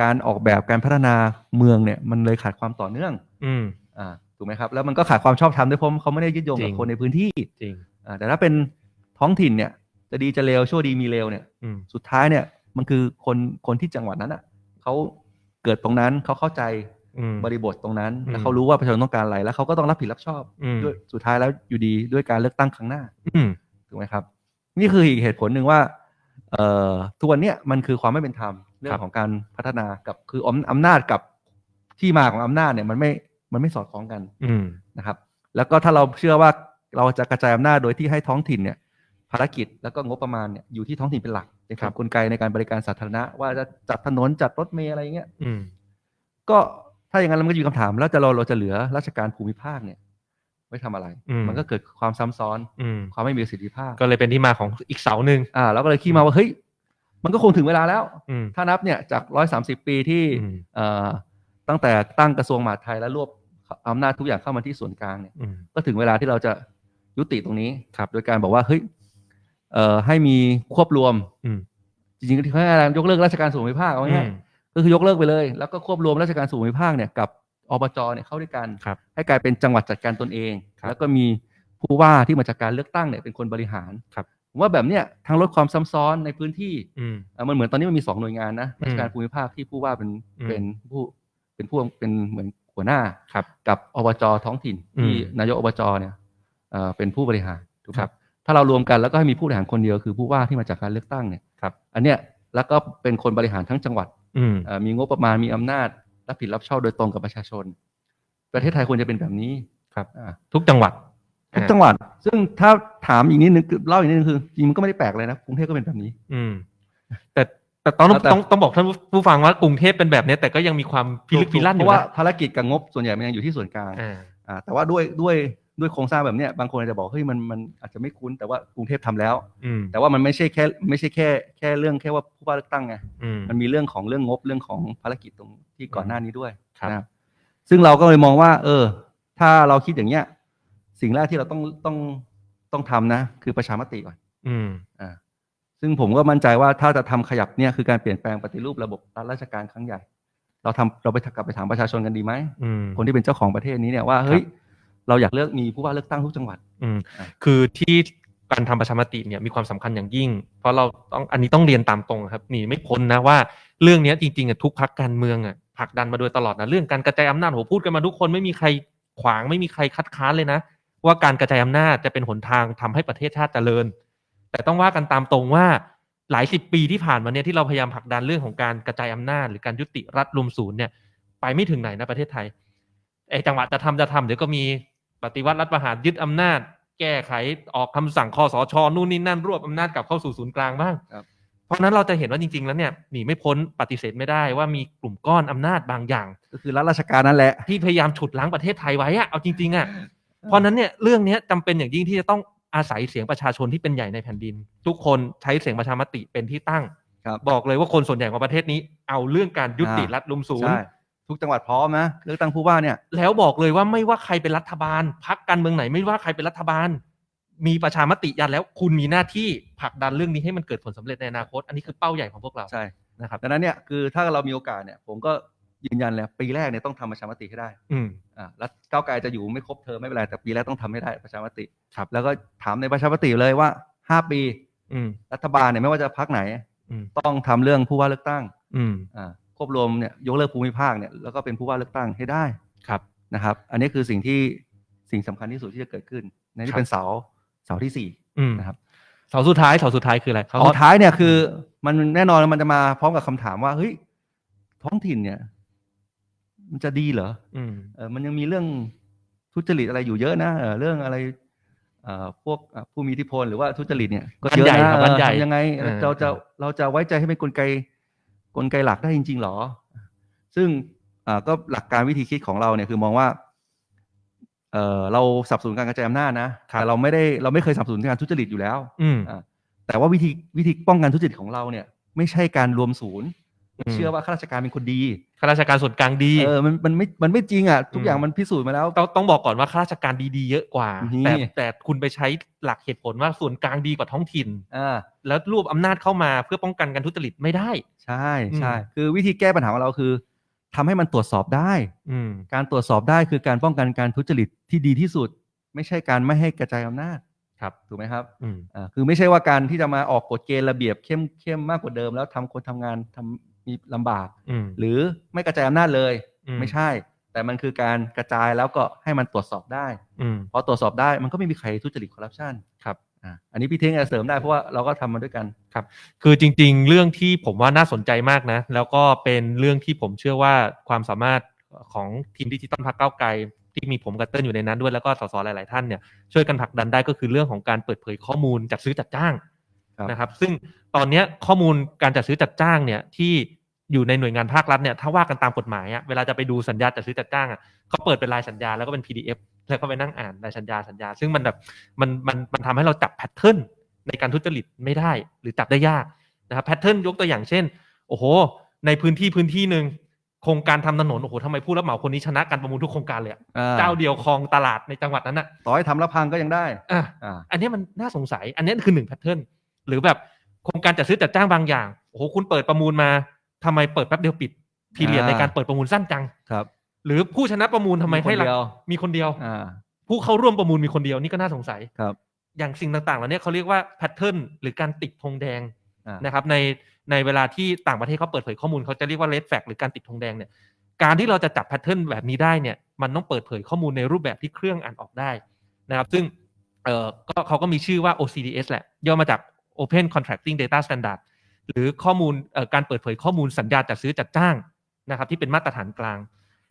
Speaker 2: การออกแบบการพัฒนาเมืองเนี่ย มันเลยขาดความต่อเนื่อง
Speaker 1: อืม
Speaker 2: อ่าถูกไหมครับ แล้วมันก็ขาดความชอบธรรมด้วยเพราะเขาไม่ได้ยึดโยง
Speaker 1: จริ
Speaker 2: กับ
Speaker 1: ง
Speaker 2: คนในพื้นที่
Speaker 1: จริง
Speaker 2: อ่าแต่ถ้าเป็นท้องถิ่นเนี่ยจะดีจะเลวชั่วดีมีเลวเนี่ย
Speaker 1: อืม
Speaker 2: สุดท้ายเนี่ย มันคือคนคนที่จังหวัดนั้นอะเขาเกิดตรงนั้นเขาเข้าใจ
Speaker 1: อืม
Speaker 2: บริบทตรงนั้น
Speaker 1: อืม
Speaker 2: แล้วเขารู้ว่าประชาชนต้องการอะไรแล้วเขาก็ต้องรับผิดรับชอบ
Speaker 1: อืม
Speaker 2: ด้วยสุดท้ายแล้วอยู่ดีด้วยการเลือกตั้งครั้งหน้า
Speaker 1: อืม
Speaker 2: ถูกไหมครับ นี่คืออีกเหตุผลหนึ่งว่าเอ่อทุกวันเนี้ยมันคือความไม่เป็นธรรมเรื่องของการพัฒนากับคืออำอำนาจกับที่มาของอำนาจเนี่ยมันไม่มันไม่สอดคล้องกัน
Speaker 1: อืม
Speaker 2: นะครับ แล้วก็ถ้าเราเชื่อว่าเราจะกระจายอำนาจโดยที่ให้ท้องถิ่นเนี่ย ภารกิจแล้วก็งบประมาณเนี่ยอยู่ที่ท้องถิ่นเป็นหลัก เป็น
Speaker 1: ครับ
Speaker 2: กลไกในการบริการสาธารณะ ว่าจะจัดถนนจัดรถเมล์อะไรอย่างเงี้ย
Speaker 1: อืม
Speaker 2: ก็ถ้าอย่างนั้นมันก็อยู่คำถาม แล้วจะเราเราจะเหลือราชการภูมิภาคเนี่ยไว้ทำอะไร
Speaker 1: อืม
Speaker 2: มันก็เกิดความซ้ำซ้อน
Speaker 1: อืม
Speaker 2: ความไม่มีประสิทธิภาพ
Speaker 1: ก็เลยเป็นที่มาของอีกเสาหนึ่ง
Speaker 2: อ่าเราก็เลยคิดมาว่าเฮ้ยมันก็คงถึงเวลาแล้ว
Speaker 1: อืม
Speaker 2: ถ้านับเนี่ยจากร้อยสามสิบปีที่
Speaker 1: อืม
Speaker 2: เอ่อตั้งแต่ตั้งกระทรวงมหาดไทยและรวบอำนาจทุกอย่างเข้ามาที่ส่วนกลางเนี่ย
Speaker 1: อืม
Speaker 2: ก็ถึงเวลาที่เราจะยุติตรงนี้
Speaker 1: ครับ
Speaker 2: โดยการบอกว่าเฮ้ย เอ่อให้มีควบรวม
Speaker 1: อืม
Speaker 2: จริงๆที่เขาให้อะไรยกเลิกราชการส่วนภูมิภาคเอาง่ายๆก็คือยกเลิกไปเลย แล้วก็ควบรวมราชการส่วนภูมิภาคเนี่ยกับอบจเนี่ยเข้าด้วยกัน
Speaker 1: ครับ
Speaker 2: ให้กลายเป็นจังหวัดจัดการตนเอง
Speaker 1: ครับ
Speaker 2: แล้วก็มีผู้ว่าที่มาจากการเลือกตั้งเนี่ยเป็นคนบริหาร
Speaker 1: ครับ
Speaker 2: ผมว่าแบบเนี้ยทั้งลดความซ้ำซ้อนในพื้นที่
Speaker 1: อืม
Speaker 2: เอ่อมันเหมือนตอนนี้มันมีสองหน่วยงานนะ
Speaker 1: อืม
Speaker 2: ราชการภูมิภาคที่ผู้ว่าเป็น
Speaker 1: อืม
Speaker 2: เป็นผู้เป็นผู้เป็นเหมือนหัวหน้า
Speaker 1: ครับ
Speaker 2: กับอบจท้องถิ่น
Speaker 1: อืม
Speaker 2: ที่นายกอบจเนี่ยเอ่อเป็นผู้บริหารถูกไหม
Speaker 1: ครับ
Speaker 2: ถ้าเรารวมกันแล้วก็ให้มีผู้บริหารคนเดียวคือผู้ว่าที่มาจากการเลือกตั้งเนี่ย
Speaker 1: ครับ
Speaker 2: อันเนี้ยแล้วก็เป็นคนบริหารทั้งจังหวัด
Speaker 1: อืม
Speaker 2: เอ่อมีงบประมาณมีอำนาจรับผิดรับชอบโดยตรงกับประชาชน ประเทศไทยควรจะเป็นแบบนี้
Speaker 1: ครับ
Speaker 2: อ่า
Speaker 1: ทุกจังหวัด
Speaker 2: ทุกจังหวัด ซึ่งถ้าถามอีกนิดนึงคือเล่าอีกนิดนึงคือจริงมันก็ไม่ได้แปลกเลยนะกรุงเทพก็เป็นแบบนี้
Speaker 1: อืม แต่แต่ต้อง
Speaker 2: แต่
Speaker 1: ต้องต้องบอกท่านผู้ฟังว่ากรุงเทพเป็นแบบเนี้ยแต่ก็ยังมีความพิลึกพิลั่นอ
Speaker 2: เพ
Speaker 1: ยู่
Speaker 2: ราะว่า
Speaker 1: นะ
Speaker 2: ภารกิจกับงบส่วนใหญ่มันยังอยู่ที่ส่วนกลาง
Speaker 1: อ่า
Speaker 2: อ่าแต่ว่าด้วยด้วย ด้วยโครงสร้างแบบเนี้ยบางคนอาจจะบอกเฮ้ยมันมันอาจจะไม่คุ้นแต่ว่ากรุงเทพทำแล้ว
Speaker 1: อืม
Speaker 2: แต่ว่ามันไม่ใช่แค่ไม่ใช่แค่แค่เรื่องแค่ว่าผู้ว่าเลือกตั้งไง
Speaker 1: อืม
Speaker 2: มันมีเรื่องของเรื่องงบเรื่องของภารกิจตรงที่ก่อนหน้านี้ด้วย
Speaker 1: ครับ
Speaker 2: นะครับ ซึ่งเราก็เลยมองว่า เออ ถ้าเราคิดอย่างเงี้ย สิ่งแรกที่เราต้องต้องต้องทำนะ คือประชามติก่อน
Speaker 1: อืม
Speaker 2: อ่าซึ่งผมก็มั่นใจว่าถ้าจะทำขยับเนี่ยคือการเปลี่ยนแปลงปฏิรูประบบรัฐราชการครั้งใหญ่ เราทำเราไปกลับไปถามประชาชนกันดีไหม
Speaker 1: อืม
Speaker 2: คนที่เป็นเจ้าของประเทศนี้เนี่ยว่าเฮ้ย เราอยากเลือกมีผู้ว่าเลือกตั้งทุกจังหวัด
Speaker 1: อืม
Speaker 2: อะ
Speaker 1: คือที่การทำประชามติเนี่ยมีความสำคัญอย่างยิ่ง เพราะเราต้องอันนี้ต้องเรียนตามตรงครับหนีไม่พ้นนะว่าเรื่องเนี้ยจริงๆอะทุกพักการเมืองอะผลักดันมาโดยตลอดนะเรื่องการกระจายอำนาจโหพูดกันมาทุกคนไม่มีใครขวางไม่มีใครคัดค้านเลยนะ ว่าการกระจายอำนาจจะเป็นหนทางทำให้ประเทศชาติเจริญ แต่ต้องว่ากันตามตรงว่าหลายสิบปีที่ผ่านมาเนี่ยที่เราพยายามผลักดันเรื่องของการกระจายอำนาจ หรือการยุติรัฐรวมศูนย์เนี่ยไปไม่ถึงไหนนะประเทศไทยไอ้จังหวะจะทำจะทำเดี๋ยวก็มี ปฏิวัติรัฐประหารยึดอำนาจ แก้ไขออกคำสั่งคอสชนู่นนี่นั่นรวบอำนาจกลับเข้าสู่ศูนย์กลางบ้าง
Speaker 2: ครับ
Speaker 1: เพราะฉะนั้นเราจะเห็นว่าจริง ๆ แล้วเนี่ยหนีไม่พ้นปฏิเสธไม่ได้ว่ามีกลุ่มก้อนอำนาจบางอย่าง
Speaker 2: ก็คือรัฐราชการนั่นแหละ
Speaker 1: ที่พยายามฉุดล้างประเทศไทยไว้อะเอาจริงๆอะเพราะฉะนั้นเนี่ยเรื่องเนี้ยจำเป็นอย่างยิ่งที่จะต้องอาศัยเสียงประชาชนที่เป็นใหญ่ในแผ่นดิน ทุกคนใช้เสียงประชามติเป็นที่ตั้ง
Speaker 2: ครับ
Speaker 1: บอกเลยว่าคนส่วนใหญ่ของประเทศนี้ เอาเรื่องการยุติ
Speaker 2: อ่า
Speaker 1: รัฐลุมศูนย์
Speaker 2: ใช่ ทุกจังหวัดพร้อมนะเลือกตั้งผู้ว่าเนี่ย
Speaker 1: แล้วบอกเลยว่าไม่ว่าใครเป็นรัฐบาลพักการเมืองไหนไม่ว่าใครเป็นรัฐบาล มีประชามติยันแล้วคุณมีหน้าที่ผลักดันเรื่องนี้ให้มันเกิดผลสำเร็จในอนาคต อันนี้คือเป้าใหญ่ของพวกเรา
Speaker 2: ใช่
Speaker 1: นะครับ
Speaker 2: ดังนั้นเนี่ยคือถ้าเรามีโอกาสเนี่ยผมก็ยืนยันเลยปีแรกเนี่ยต้องทำประชามติให้ได้
Speaker 1: อืม
Speaker 2: อ่าแล้วก้าวไกลจะอยู่ไม่ครบเทอมไม่เป็นไรแต่ปีแรกต้องทำให้ได้ประชามติ
Speaker 1: ครับ
Speaker 2: แล้วก็ถามในประชามติเลยว่าห้าปี
Speaker 1: อืม
Speaker 2: รัฐบาลเนี่ยไม่ว่าจะพักไหน
Speaker 1: อืม
Speaker 2: ต้องทำเรื่องผู้ว่าเลือกตั้ง
Speaker 1: อืม
Speaker 2: อ่า ควบรวมเนี่ยยกเลิกภูมิภาคเนี่ยแล้วก็เป็นผู้ว่าเลือกตั้งให้ได้
Speaker 1: ครับ
Speaker 2: นะครับ อันนี้คือสิ่งที่สิ่งสำคัญที่สุดที่จะเกิดขึ้นใน
Speaker 1: ครั
Speaker 2: ที่
Speaker 1: บ
Speaker 2: เป็นเสาเสาที่สี่
Speaker 1: อืม
Speaker 2: นะครับ
Speaker 1: เสาสุดท้ายเสาสุดท้ายคืออะไร
Speaker 2: เสาสุดท้ายเนี่ยคือ มันแน่นอนมันจะมาพร้อมกับคำถามว่าเฮ้ยท้องถิ่นเนี่ย มันจะดีเหรอ
Speaker 1: อืม
Speaker 2: เออมันยังมีเรื่องทุจริตอะไรอยู่เยอะนะเออเรื่องอะไรเอ่อพวกอะผู้มีอิทธิพลหรือว่าทุจริตเนี่ยก็เยอะ
Speaker 1: บ้านใหญ่
Speaker 2: นะครับ
Speaker 1: บ้านใหญ่
Speaker 2: เออทำยังไง
Speaker 1: เออ
Speaker 2: เราจะ
Speaker 1: เออ
Speaker 2: เราจะไว้ใจให้เป็นกลไก กลไกหลักได้จริง ๆ หรอ ซึ่งอ่าก็หลักการวิธีคิดของเราเนี่ยคือมองว่าเออเราสนับสนุนการกระจายอำนาจนะแต่เราไม่ได้เราไม่เคยสนับสนุนการทุจริตอยู่แล้ว
Speaker 1: อืม
Speaker 2: อ่าแต่ว่าวิธีวิธีป้องกันทุจริตของเราเนี่ย ไม่ใช่การรวมศูนย์
Speaker 1: ม
Speaker 2: เชื่อว่าข้าราชการเป็นคนดี
Speaker 1: ข้าราชการส่วนกลางดี
Speaker 2: เออมันมันไม่มันไม่จริงอะทุ
Speaker 1: อื
Speaker 2: ก
Speaker 1: ม
Speaker 2: อย่างมันพิสูจน์มาแล้ว
Speaker 1: ต้องต้องบอกก่อนว่าข้าราชการดีๆเยอะกว่า
Speaker 2: นี่
Speaker 1: แต่แต่คุณไปใช้หลักเหตุผลว่าส่วนกลางดีกว่าท้องถิ่น
Speaker 2: อ่า
Speaker 1: แล้วรวบอำนาจเข้ามาเพื่อป้องกันการทุจริตไม่ได้
Speaker 2: ใช่ใช่
Speaker 1: อืม
Speaker 2: คือวิธีแก้ปัญหาของเราคือทำให้มันตรวจสอบได้
Speaker 1: อืม
Speaker 2: การตรวจสอบได้คือการป้องกันการทุจริตที่ดีที่สุด ไม่ใช่การไม่ให้กระจายอำนาจ
Speaker 1: ครับ
Speaker 2: ถูกไหมครับ
Speaker 1: อืม
Speaker 2: อ่าคือไม่ใช่ว่าการที่จะมาออกกฎเกณฑ์ระเบียบเข้มเข้มมากกว่าเดิม แล้วทำคนทำงานทำ มีลำบาก
Speaker 1: อืม
Speaker 2: หรือไม่กระจายอำนาจเลย
Speaker 1: อืม
Speaker 2: ไม่ใช่ แต่มันคือการกระจายแล้วก็ให้มันตรวจสอบได้
Speaker 1: อืม
Speaker 2: พอตรวจสอบได้มันก็ไม่มีใครทุจริตคอร์รัปชัน
Speaker 1: ครับ
Speaker 2: อ่าอันนี้พี่เท้งจะเสริมได้เพราะว่าเราก็ทำมาด้วยกัน
Speaker 1: คือจริง ๆ เรื่องที่ผมว่าน่าสนใจมากนะ แล้วก็เป็นเรื่องที่ผมเชื่อว่าความสามารถของทีมดิจิตอลพักเก้าวไกลที่มีผมกับเติ้ลอยู่ในนั้นด้วยแล้วก็สสหลาย ๆ ท่านเนี่ยช่วยกันผลักดันได้ก็คือเรื่องของการเปิดเผยข้อมูลจัดซื้อจัดจ้าง
Speaker 2: ครับ
Speaker 1: นะครับ ซึ่งตอนเนี้ยข้อมูลการจัดซื้อจัดจ้างเนี่ยที่อยู่ในหน่วยงานภาครัฐเนี่ยถ้าว่ากันตามกฎหมายอะเวลาจะไปดูสัญญาจัดซื้อจัดจ้างอะเขาเปิดเป็นรายสัญญาแล้วก็เป็น PDF แล้วก็ไปนั่งอ่านรายสัญญาสัญญา ซึ่งมันแบบมันมันมันทำให้เราจับแพทเทิร์นในการทุจริตไม่ได้ หรือจับได้ยากนะครับแพทเทิร์นยกตัวอย่างเช่น โอ้โห ในพื้นที่พื้นที่หนึ่งโครงการทำถนนโอ้โหทำไมผู้รับเหมาคนนี้ชนะการประมูลทุกโครงการเลยอะ
Speaker 2: อ่
Speaker 1: เจ้าเดียวครองตลาดในจังหวัดนั้นอะ
Speaker 2: ต่อให้ทำแล้วพังก็ยังได้
Speaker 1: อะ
Speaker 2: อ่า
Speaker 1: อันเนี้ยมันน่าสงสัย อันเนี้ยคือหนึ่งแพทเทิร์น หรือแบบโครงการจัดซื้อจัดจ้างบางอย่างโอ้โหคุณเปิดประมูลมาทำไมเปิดแป๊บเดียวปิดพีเรียด
Speaker 2: อ่า
Speaker 1: ในการเปิดประมูลสั้นจัง
Speaker 2: ครับ
Speaker 1: หรือผู้ชนะประมูลทำไม
Speaker 2: มีคน
Speaker 1: ให้รา
Speaker 2: เดียว
Speaker 1: มีคนเดียว
Speaker 2: อ่า
Speaker 1: ผู้เข้าร่วมประมูลมีคนเดียวนี่ก็น่าสงสัย
Speaker 2: ครับ
Speaker 1: อย่างสิ่งต่างๆเหล่านี้เขาเรียกว่าแพทเทิร์นหรือการติดธงแดง
Speaker 2: อ่า
Speaker 1: นะครับ ในในเวลาที่ต่างประเทศเขาเปิดเผยข้อมูลเขาจะเรียกว่า red flag หรือการติดธงแดงเนี่ยการที่เราจะจับแพทเทิร์นแบบนี้ได้เนี่ยมันต้องเปิดเผยข้อมูลในรูปแบบที่เครื่องอ่านออกได้นะครับ ซึ่งเอ่อก็เขาก็มีชื่อว่า OCDS แหละย่อมาจาก Open Contracting Data Standard หรือข้อมูลเอ่อการเปิดเผยข้อมูลสัญญาจัดซื้อจัดจ้างนะครับที่เป็นมาตรฐานกลาง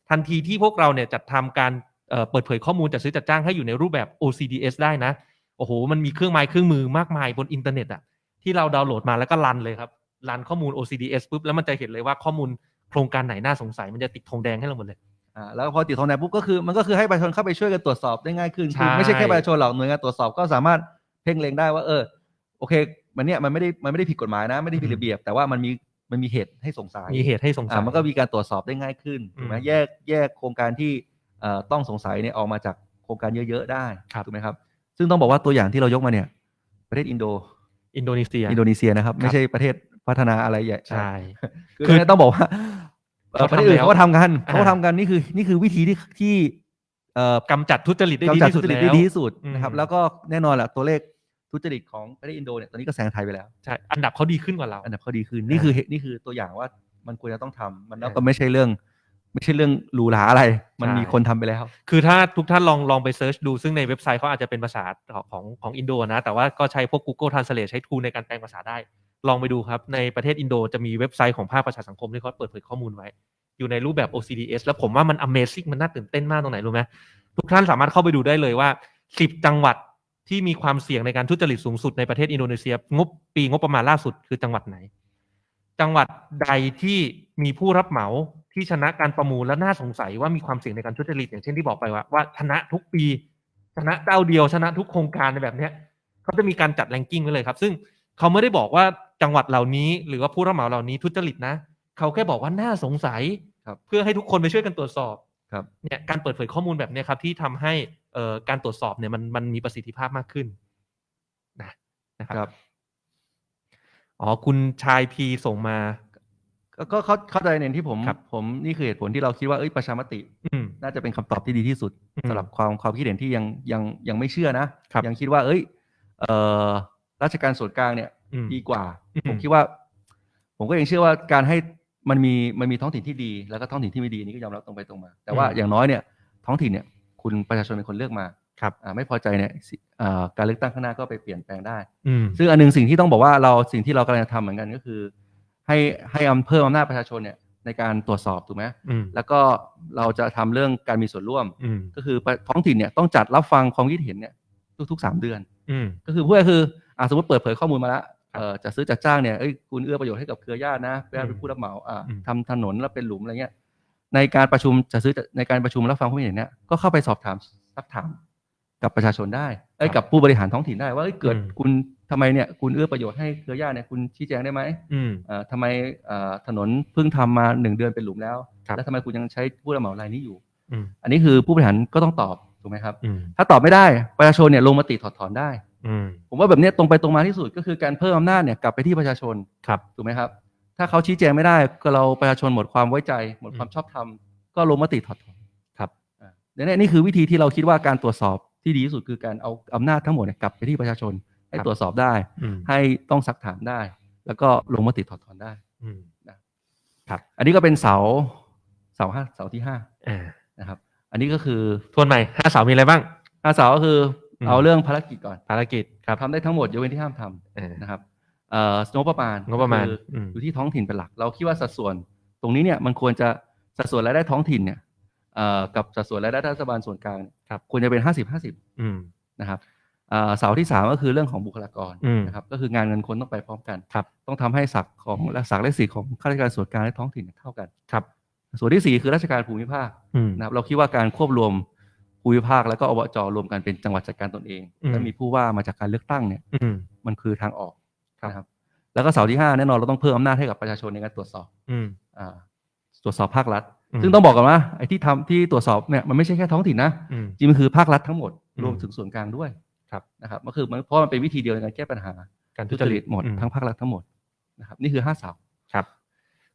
Speaker 1: ทันทีที่พวกเราเนี่ยจัดทำการเอ่อเปิดเผยข้อมูลจัดซื้อจัดจ้างให้อยู่ในรูปแบบ OCDS ได้นะโอ้โห มันมีเครื่องไม้เครื่องมือมากมายบนอินเทอร์เน็ตอะที่เราดาวน์โหลดมาแล้วก็รันเลยครับรันข้อมูล OCDS ปุ๊บแล้วมันจะเห็นเลยว่าข้อมูลโครงการไหนน่าสงสัย มันจะติดธงแดงให้เราหมดเลย
Speaker 2: อ่าแล้วพอติดทองแดงปุ๊บก็คือมันก็คือให้ประชาชนเข้าไปช่วยกันตรวจสอบได้ง่ายขึ้น
Speaker 1: ใช่
Speaker 2: คือไม่ใช่แค่ประชาชนหรอกหน่วยงานตรวจสอบก็สามารถเพ่งเล็งได้ว่าเออ โอเค มันเนี่ยมันไม่ได้มันไม่ได้ผิดกฎหมายนะ ไม่ได้ผิดระเบียบ แต่ว่ามันมีมันมีเหตุให้สงสัย
Speaker 1: มีเหตุให้สงสั
Speaker 2: อ่ายมันก็มีการตรวจสอบได้ง่ายขึ้นถูกไหม
Speaker 1: อืม
Speaker 2: แยกแยกโครงการที่เอ่อต้องสงสัยเนี่ยออกมาจากโครงการเยอะๆได้
Speaker 1: ครับ
Speaker 2: ถูกไหมครับ ซึ่งต้องบอกว่าตัวอย่างที่เรายกมาเนี่ย ประเทศอินโด
Speaker 1: อินโดนีเซีย
Speaker 2: อินโดนีเซียนะครับ
Speaker 1: ครับ
Speaker 2: ไม่ใช่ประเทศพัฒนาอะไรใหญ่
Speaker 1: ใช่
Speaker 2: คือ
Speaker 1: คือ
Speaker 2: ต้องบอกว่าเอ่อ
Speaker 1: เขา
Speaker 2: ประเทศอื่น
Speaker 1: ทำแล้ว
Speaker 2: เขาก็ทำกัน
Speaker 1: อ่า
Speaker 2: เขาก็ทำกันนี่คือนี่คือวิธีที่ที่เอ่อกำ
Speaker 1: จัดทุจริตได้ดี
Speaker 2: กำจัด
Speaker 1: ที่
Speaker 2: ทุ
Speaker 1: สุด
Speaker 2: จริต
Speaker 1: แล้ว
Speaker 2: ได้ดีที่สุดนะครับ
Speaker 1: อืม
Speaker 2: แล้วก็แน่นอนแหละตัวเลข ทุจริตของประเทศอินโดเนี่ยตอนนี้ก็แซงไทยไปแล้ว
Speaker 1: ใช่ อันดับเขาดีขึ้นกว่าเรา
Speaker 2: อันดับเขาดีขึ้นนี่คือเหตุนี่คือตัวอย่างว่ามันควรจะต้องทำมันแล้ว
Speaker 1: ใช่
Speaker 2: ก็ไม่ใช่เรื่อง ไม่ใช่เรื่องหรูหราอะไร มัน
Speaker 1: ใช่
Speaker 2: มีคนทำไปแล้ว
Speaker 1: คือถ้าทุกท่านลองลองไปเซิร์ชดูซึ่งในเว็บไซต์เขาอาจจะเป็นภาษาของของของอินโดนะ แต่ว่าก็ใช้พวก Google Translate ใช้ tool ในการแปลงภาษาได้ ลองไปดูครับในประเทศอินโดจะมีเว็บไซต์ของภาคประชาสังคมที่เขาเปิดเผยข้อมูลไว้ อยู่ในรูปแบบ OCDS แล้วผมว่ามัน Amazing มันน่าตื่นเต้นมากตรงไหนรู้ไหมทุกท่านสามารถเข้าไปดูได้เลยว่า 10 จังหวัด ที่มีความเสี่ยงในการทุจริตสูงสุดในประเทศอินโดนีเซีย งบปีงบประมาณล่าสุดคือจังหวัดไหน จังหวัดใดที่มีผู้รับเหมาที่ชนะการประมูลและน่าสงสัยว่ามีความเสี่ยงในการทุจริตอย่างเช่นที่บอกไปว่าว่าชนะทุกปี ชนะเจ้าเดียวชนะทุกโครงการในแบบเนี้ยเขาจะมีการจัดแรงกิ้งไว้เลยครับ ซึ่งเขาไม่ได้บอกว่าจังหวัดเหล่านี้หรือว่าผู้รับเหมาเหล่านี้ทุจริตนะ เขาแค่บอกว่าน่าสงสัย
Speaker 2: ครับ
Speaker 1: เพื่อให้ทุกคนไปช่วยกันตรวจสอบ
Speaker 2: ครับ
Speaker 1: เนี่ยการเปิดเผยข้อมูลแบบเนี้ยครับที่ทำให้เอ่อการตรวจสอบเนี่ยมันมันมีประสิทธิภาพมากขึ้นนะนะครับ
Speaker 2: ครับ
Speaker 1: อ๋อคุณชายพีส่งมา
Speaker 2: ก็ก็เข้าเข้าใจในที่ผม
Speaker 1: ครับ
Speaker 2: ผมนี่คือเหตุผลที่เราคิดว่าเอ้ยประชามติ
Speaker 1: อืม
Speaker 2: น่าจะเป็นคำตอบที่ดีที่สุด
Speaker 1: อืม
Speaker 2: สำหรับความความคิดเห็นที่ยังยังยังไม่เชื่อนะครับยังคิดว่า เอ้ย เอ่อราชการส่วนกลางเนี่ย
Speaker 1: อืม
Speaker 2: ดีกว่า
Speaker 1: อืม
Speaker 2: ผมคิดว่า ผมก็ยังเชื่อว่าการให้ มันมีมันมีท้องถิ่นที่ดีแล้วก็ท้องถิ่นที่ไม่ดีนี่ก็ยอมรับตรงไปตรงมา แต่ว่า
Speaker 1: อืม
Speaker 2: อย่างน้อยเนี่ยท้องถิ่นเนี่ยคุณประชาชนเป็นคนเลือกมา
Speaker 1: ครับ
Speaker 2: อ่าไม่พอใจเนี่ยสิอ่าการเลือกตั้งข้างหน้าก็ไปเปลี่ยนแปลงได้
Speaker 1: อืม
Speaker 2: ซึ่งอันหนึงสิ่งที่ต้องบอกว่าเราสิ่งที่เรากำลังจะทำเหมือนกันก็คือ ให้ให้อำเพิ่มอำนาจประชาชนเนี่ยในการตรวจสอบถูกไหม
Speaker 1: อืม
Speaker 2: แล้วก็เราจะทำเรื่องการมีส่วนร่วม
Speaker 1: อืม
Speaker 2: ก็คือท้องถิ่นเนี่ยต้องจัดรับฟังความคิดเห็นเนี่ยทุกๆสามเดือน
Speaker 1: อืม
Speaker 2: ก็คือพูดก็คืออ่าสมมติเปิดเผยข้อมูลมาแล้ว
Speaker 1: ครับ
Speaker 2: เอ่อ จะซื้อจัดจ้างเนี่ยเอ้ยคุณเอื้อประโยชน์ให้กับเครือญาตินะญาติเป็น
Speaker 1: อืม
Speaker 2: ผู้รับเหมาอ่า
Speaker 1: อืม
Speaker 2: ทำถนนแล้วเป็นหลุมอะไรเงี้ยในการประชุมจะซื้อในการประชุมรับฟังความคิดเห็นเนี่ยก็เข้าไปสอบถามซักถามกับประชาชนได้เอ้ยกับผู้บริหารท้องถิ่นได้ว่าเอ้ยเกิดคุณทำไมเนี่ยคุณเอื้อประโยชน์ให้เครือญาติเนี่ยคุณชี้แจงได้ไหม
Speaker 1: อืม
Speaker 2: เอ่อทำไมเอ่อถนนเพิ่งทำมาหนึ่งเดือนเป็นหลุมแล้ว
Speaker 1: ครับ
Speaker 2: แล้วทำไมคุณยังใช้ผู้รับเหมารายนี้อยู่
Speaker 1: อืม
Speaker 2: อันนี้คือผู้บริหารก็ต้องตอบถูกไหมครับ
Speaker 1: อืม
Speaker 2: ถ้าตอบไม่ได้ประชาชนเนี่ยลงมติถอดถอนได้
Speaker 1: อืม
Speaker 2: ผมว่าแบบเนี้ยตรงไปตรงมาที่สุดก็คือการเพิ่มอำนาจเนี่ยกลับไปที่ประชาชน
Speaker 1: ครับ
Speaker 2: ถูกไหมครับ ถ้าเขาชี้แจงไม่ได้ก็เราประชาชนหมดความไว้ใจ หมดความชอบธรรมก็ลงมติถอดถอน
Speaker 1: ครับ
Speaker 2: อ่าเนี่ยนี่คือวิธีที่เราคิดว่าการตรวจสอบที่ดีที่สุดคือการเอาอำนาจทั้งหมดเนี่ยกลับไปที่ประชาชน ให้
Speaker 1: ครับ
Speaker 2: ตรวจสอบได้
Speaker 1: อืม
Speaker 2: ให้ต้องซักถามได้ แล้วก็ลงมติถอดถอนได้
Speaker 1: อืม
Speaker 2: อันนี้ก็เป็นเสาเสาห้าเสาที่ห้า
Speaker 1: อ่า
Speaker 2: นะครับ อันนี้ก็คือ
Speaker 1: ทวนใหม่ห้าเสามีอะไรบ้าง
Speaker 2: ห้าเสาก็คืออ
Speaker 1: ม
Speaker 2: เอาเรื่องภารกิจก่อน
Speaker 1: ภารกิจครับ
Speaker 2: ทำได้ทั้งหมดยกเว้นที่ห้ามทำ
Speaker 1: เออ
Speaker 2: นะครับเอ่องบประมาณ
Speaker 1: งบประมาณ
Speaker 2: ก็คืออ
Speaker 1: ม
Speaker 2: อยู่ที่ท้องถิ่นเป็นหลัก เราคิดว่าสัดส่วน ตรงนี้เนี่ยมันควรจะสัดส่วนรายได้ท้องถิ่นเนี่ยเอ่อกับสัดส่วนรายได้รัฐบาลส่วนกลางเนี่ย
Speaker 1: ครับ
Speaker 2: ควรจะเป็นห้าสิบห้าสิบ
Speaker 1: อืม
Speaker 2: นะครับเอ่อเสาที่สามก็คือเรื่องของบุคลากร
Speaker 1: อืม
Speaker 2: นะครับก็คืองานเงินคนต้องไปพร้อมกัน
Speaker 1: ครับ
Speaker 2: ต้องทำให้ศักดิ์ของและศักดิ์และสิทธิ์ของข้าราชการส่วนกลางและท้องถิ่นเนี่ยเท่ากัน
Speaker 1: ครับ
Speaker 2: ส่วนที่สี่คือราชการภูมิภาค
Speaker 1: อืม
Speaker 2: นะครับเราคิดว่าการควบรวม ภูมิภาคแล้วก็อบจรวมกันเป็นจังหวัดจัดการตนเอง
Speaker 1: อืม
Speaker 2: และมีผู้ว่ามาจากการเลือกตั้งเนี่ย
Speaker 1: อืม
Speaker 2: มันคือทางออก
Speaker 1: ครับ
Speaker 2: นะครับ แล้วก็เสาที่ห้าแน่นอนเราต้องเพิ่มอำนาจให้กับประชาชนในการตรวจสอบ
Speaker 1: อืม
Speaker 2: อ่าตรวจสอบภาครัฐ
Speaker 1: อืม
Speaker 2: ซึ่งต้องบอกก่อนว่าไอ้ที่ทำที่ตรวจสอบเนี่ยมันไม่ใช่แค่ท้องถิ่นนะ
Speaker 1: อืม
Speaker 2: จริงมันคือภาครัฐทั้งหมด
Speaker 1: อืม
Speaker 2: รวมถึงส่วนกลางด้วย
Speaker 1: ครับ
Speaker 2: นะครับก็คือมันเพราะมันเป็นวิธีเดียวในการแก้ปัญหา
Speaker 1: การ
Speaker 2: ทุจริตหมด
Speaker 1: อื
Speaker 2: ทั้งภาครัฐทั้งหมดนะครับ นี่คือห้าเสา
Speaker 1: ครับ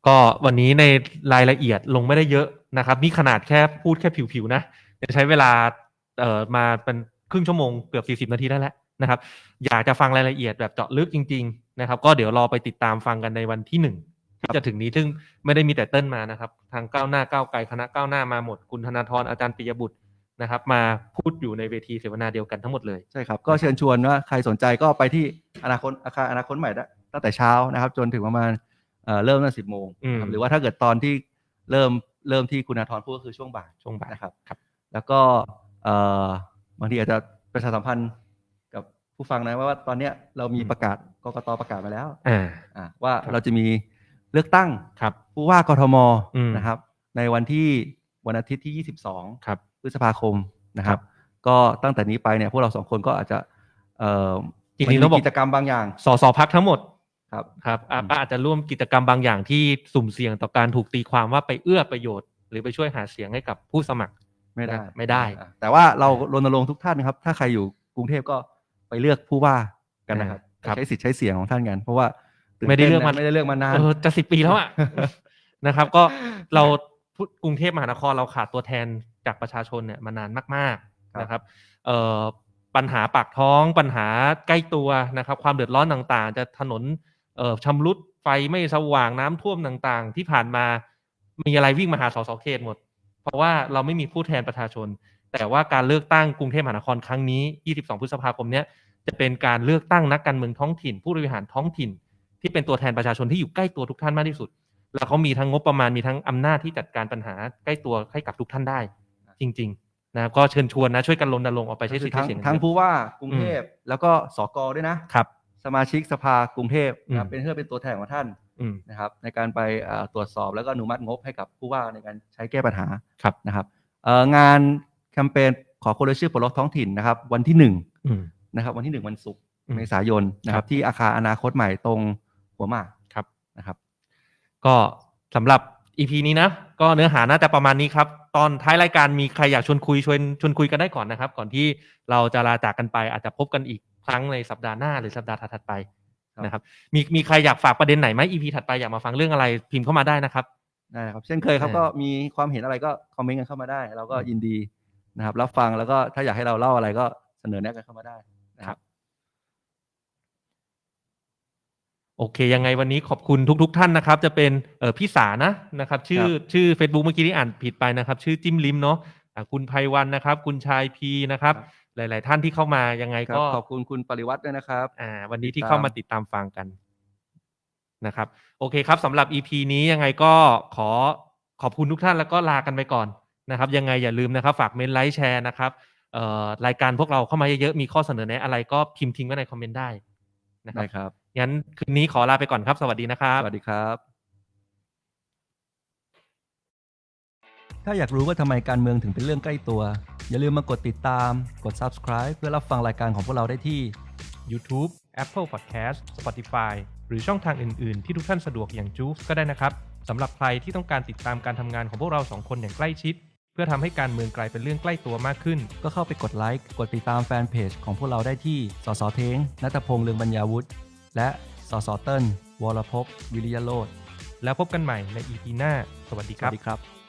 Speaker 1: ก็วันนี้ในรายละเอียดลงไม่ได้เยอะนะครับนี่ขนาดแค่พูดแค่ผิวๆนะ จะใช้เวลาเอ่อมาเป็นครึ่งชั่วโมงเกือบสี่สิบ40 นาทีได้แล้วนะครับ อยากจะฟังรายละเอียดแบบเจาะลึกจริง ๆ นะครับ ก็เดี๋ยวรอไปติดตามฟังกันในวันที่หนึ่งที่จะถึงนี้ซึ่งไม่ได้มีแต่เติ้ลมานะครับ ทางก้าวหน้าก้าวไกลคณะก้าวหน้ามาหมดคุณธนาธรอาจารย์ปิยบุตรนะครับ มาพูดอยู่ในเวทีเสวนาเดียวกันทั้งหมดเลย
Speaker 2: ใช่ครับ ก็เชิญชวนว่าใครสนใจก็ไปที่อนาคตอาคารอนาคตใหม่ได้ตั้งแต่เช้านะครับ จนถึงประมาณเอ่อเริ่มตั้งสิบโมง
Speaker 1: อืม
Speaker 2: นะครับหรือว่าถ้าเกิดตอนที่เริ่มเริ่มที่คุณอาธรพูดก็คือช่วงบ่าย
Speaker 1: ช่วงบ่าย
Speaker 2: นะครับ
Speaker 1: ครับ
Speaker 2: แล้วก็เอ่อบางทีอาจจะประชาสัมพันธ์กับผู้ฟังนะว่าตอนเนี้ยเรามีประกาศกกตประกาศมาแล้ว
Speaker 1: อ่า
Speaker 2: อ่าว่า
Speaker 1: ครับ
Speaker 2: เราจะมีเลือกตั้ง
Speaker 1: ครับ
Speaker 2: ผู้ว่ากทม
Speaker 1: อืม
Speaker 2: นะครับ ในวันที่วันอาทิตย์ที่ 22
Speaker 1: ครับ
Speaker 2: พฤษภาคมนะครั
Speaker 1: ครับบ
Speaker 2: ก็ตั้งแต่นี้ไปเนี่ยพวกเราสองคนก็อาจจะเอ่อ
Speaker 1: จริงๆต้องบอก
Speaker 2: มันมีกิจกรรมบางอย่าง
Speaker 1: สสพักทั้งหมด
Speaker 2: ครับ
Speaker 1: ครับอะ
Speaker 2: อืม
Speaker 1: ก็อาจจะร่วมกิจกรรมบางอย่างที่สุ่มเสี่ยงต่อการถูกตีความว่าไปเอื้อประโยชน์ หรือไปช่วยหาเสียงให้กับผู้สมัคร
Speaker 2: ไม่ได้
Speaker 1: ไม่ได้
Speaker 2: อะแต่ว่าเรารณรงค์ทุกท่านนะครับ ถ้าใครอยู่กรุงเทพก็ไปเลือกผู้ว่ากันนะครับ
Speaker 1: ครับ
Speaker 2: ใช้สิทธิ์ใช้เสียงของท่านกัน เพราะว่าตื่น
Speaker 1: ไม่ได้
Speaker 2: ต้น
Speaker 1: เลือกมา
Speaker 2: นะไม่ได้เลือกมานาน
Speaker 1: เออจะสิบปีแล้วอะนะครับ ก็เราพูดกรุงเทพมหานครเราขาดตัวแทนจากประชาชนเนี่ยมานานมาก
Speaker 2: ครับ
Speaker 1: ๆนะครับ เอ่อปัญหาปากท้องปัญหาใกล้ตัวนะครับ ความเดือดร้อนต่างๆ จะถนนเอ่อชำรุดไฟไม่สว่างน้ำท่วมต่างๆ ที่ผ่านมามีอะไรวิ่งมาหาสสเขตหมด เพราะว่าเราไม่มีผู้แทนประชาชน แต่ว่าการเลือกตั้งกรุงเทพมหานครครั้งนี้ 22 พฤษภาคมเนี้ยจะเป็นการเลือกตั้งนักการเมืองท้องถิ่น ผู้บริหารท้องถิ่น ที่เป็นตัวแทนประชาชนที่อยู่ใกล้ตัวทุกท่านมากที่สุด แล้วเขามีทั้งงบประมาณมีทั้งอำนาจที่จัดการปัญหาใกล้ตัวให้กับทุกท่านได้ จริง ๆ นะก็เชิญชวนนะช่วยกันรณรงค์ออกไปใช้สิทธิ์
Speaker 2: ทั้
Speaker 1: ใช้
Speaker 2: ง
Speaker 1: เสียงกัน
Speaker 2: ทั้ง
Speaker 1: เยอะ
Speaker 2: ผู้ว่ากรุงเทพแล้วก็สกด้วยนะ
Speaker 1: ครับ
Speaker 2: สมาชิกสภากรุงเทพนะครับ
Speaker 1: อืม
Speaker 2: เป็นเพื่อเป็นตัวแทนของท่าน
Speaker 1: อืม
Speaker 2: นะครับในการไปเอ่อตรวจสอบแล้วก็อนุมัติงบให้กับผู้ว่าในการใช้แก้ปัญหา
Speaker 1: ครับ
Speaker 2: นะครับเอ่องานแคมเปญขอคนละชื่อปลดล็อกท้องถิ่นนะครับ วันที่หนึ่ง
Speaker 1: อืม
Speaker 2: นะครับ วันที่หนึ่งวันศุกร์
Speaker 1: อืม
Speaker 2: เมษายนนะค
Speaker 1: ครั
Speaker 2: รับบที่อาคารอนาคตใหม่ตรงหัวหมาก
Speaker 1: ครับ
Speaker 2: นะครับ
Speaker 1: ก็สำหรับ EP นี้นะ ก็เนื้อหาน่าจะประมาณนี้ครับ ตอนท้ายรายการมีใครอยากชวนคุยชวนชวนคุยกันได้ก่อนนะครับ ก่อนที่เราจะลาจากกันไปอาจจะพบกันอีกครั้งในสัปดาห์หน้าหรือสัปดาห์ถัดๆไป
Speaker 2: ครับ
Speaker 1: นะครับ มีมีใครอยากฝากประเด็นไหนไหม EP ถัดไปอยากมาฟังเรื่องอะไรพิมพ์เข้ามาได้นะครับ
Speaker 2: ได้ครับ เช่นเคยครับ
Speaker 1: เออ
Speaker 2: ก็มีความเห็นอะไรก็คอมเมนต์กันเข้ามาได้ เราก็
Speaker 1: อืม
Speaker 2: ยินดีนะครับรับฟังแล้วก็ถ้าอยากให้เราเล่าอะไรก็เสนอแนะกันเข้ามาได้นะครับ
Speaker 1: โอเค ยังไงวันนี้ขอบคุณทุก ๆท่านนะครับ จะเป็นเออพี่สานะนะครับ ชื่อ
Speaker 2: ครับ
Speaker 1: ชื่อ Facebook เมื่อกี้ที่อ่านผิดไปนะครับ ชื่อจิ้มลิมเนาะอะคุณไพวันนะครับ คุณชายพีนะครับ หลาย ๆ ท่านที่เข้ามายังไง
Speaker 2: ครับ
Speaker 1: ก็
Speaker 2: ขอบคุณคุณปริวัติด้วยนะครับ
Speaker 1: อ่า วันนี้
Speaker 2: ติ
Speaker 1: ที่
Speaker 2: ดตาม
Speaker 1: เข้ามาติดตามฟังกันนะครับ โอเคครับสำหรับ EP นี้ยังไงก็ขอขอบคุณทุกท่านแล้วก็ลากันไปก่อนนะครับ ยังไงอย่าลืมนะครับ ฝากเมนไลค์แชร์นะครับเอ่อรายการพวกเราเข้ามาเยอะๆมีข้อเสนอแนะอะไรก็พิมพ์ทิ้งไว้ในคอมเมนต์ได้นะครั
Speaker 2: ได้
Speaker 1: บ
Speaker 2: ครับ
Speaker 1: งั้นคืนนี้ขอลาไปก่อนครับ สวัสดีนะครับ
Speaker 2: สวัสดีครับ ถ้าอยากรู้ว่าทำไมการเมืองถึงเป็นเรื่องใกล้ตัว อย่าลืมมากดติดตาม กด subscribe เพื่อรับฟังรายการของพวกเราได้ที่
Speaker 1: YouTube Apple Podcast Spotify หรือช่องทางอื่น ๆ ที่ทุกท่านสะดวกอย่างจูฟก็ได้นะครับสำหรับใครที่ต้องการติดตามการทำงานของพวกเราสองคนอย่างใกล้ชิด เพื่อทำให้การเมืองกลายเป็นเรื่องใกล้ตัวมากขึ้น
Speaker 2: ก็เข้าไปกดไลค์ กดติดตามแฟนเพจของพวกเราได้ที่ สสเทงนัตพงษ์เลืองบรรยาวุฒิ และสสเติ้ลวรภพวิริยโรธ
Speaker 1: แล้วพบกันใหม่ใน EP หน้า สวัสดี
Speaker 2: ส
Speaker 1: ครั
Speaker 2: วั
Speaker 1: บ
Speaker 2: สดีครับ